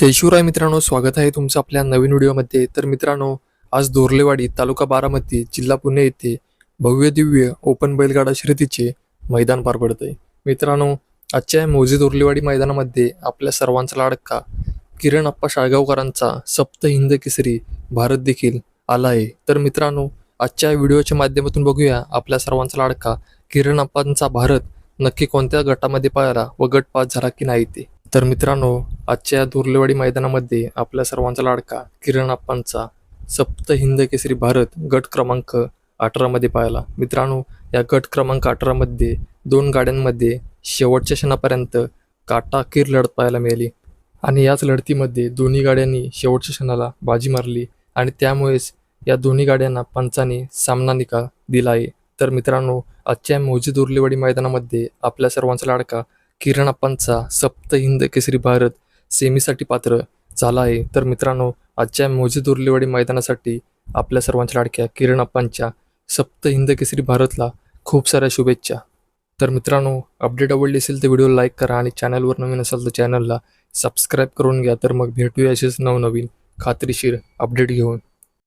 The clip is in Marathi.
जय शिवराय मित्रांनो स्वागत आहे तुमचं आपल्या नवीन व्हिडिओमध्ये. तर मित्रांनो आज दोर्लेवाडी तालुका बारामती जिल्हा पुणे येथे भव्य दिव्य ओपन बैलगाडा शर्यतीचे मैदान पार पडत आहे मित्रांनो आजच्या या मौजे दोर्लेवाडी मैदानामध्ये आपल्या सर्वांचा लाडका किरण अप्पा शाळगावकरांचा सप्त हिंद केसरी भारत देखील आला आहे. तर मित्रांनो आजच्या व्हिडिओच्या माध्यमातून बघूया आपल्या सर्वांचा लाडका किरण अप्पांचा भारत नक्की कोणत्या गटामध्ये पळाला व गट पास झाला की नाही ते. तर मित्रांनो आजच्या दुर्लेवाडी मैदानामध्ये आपल्या सर्वांचा लाडका किरण आप्पांचा सप्त हिंद केसरी भारत गट क्रमांक अठरामध्ये पाहिला. मित्रांनो या गट क्रमांक अठरामध्ये दोन गाड्यांमध्ये शेवटच्या क्षणापर्यंत काटाकीर लढत पाहायला मिळाली. आणि याच लढतीमध्ये दोन्ही गाड्यांनी शेवटच्या क्षणाला बाजी मारली आणि त्यामुळेच या दोन्ही गाड्यांना पंचाने सामना निकाल दिला आहे. तर मित्रांनो आजच्या मौजी दुर्लेवाडी मैदानामध्ये आपल्या सर्वांचा लाडका किरण अप्पांचा सप्त हिंद केसरी भारत सेमीसाठी पात्र झाला आहे. तर मित्रांनो आजच्या मौजे दुर्लेवाडी मैदानासाठी आपल्या सर्वांच्या लाडक्या किरण अप्पांच्या सप्त हिंद केसरी भारतला खूप साऱ्या शुभेच्छा. तर मित्रांनो अपडेट आवडली असेल तर व्हिडिओ लाईक करा आणि चॅनलवर नवीन असाल तर चॅनलला सबस्क्राईब करून घ्या. तर मग भेटूया असेच नवनवीन खात्रीशीर अपडेट घेऊन.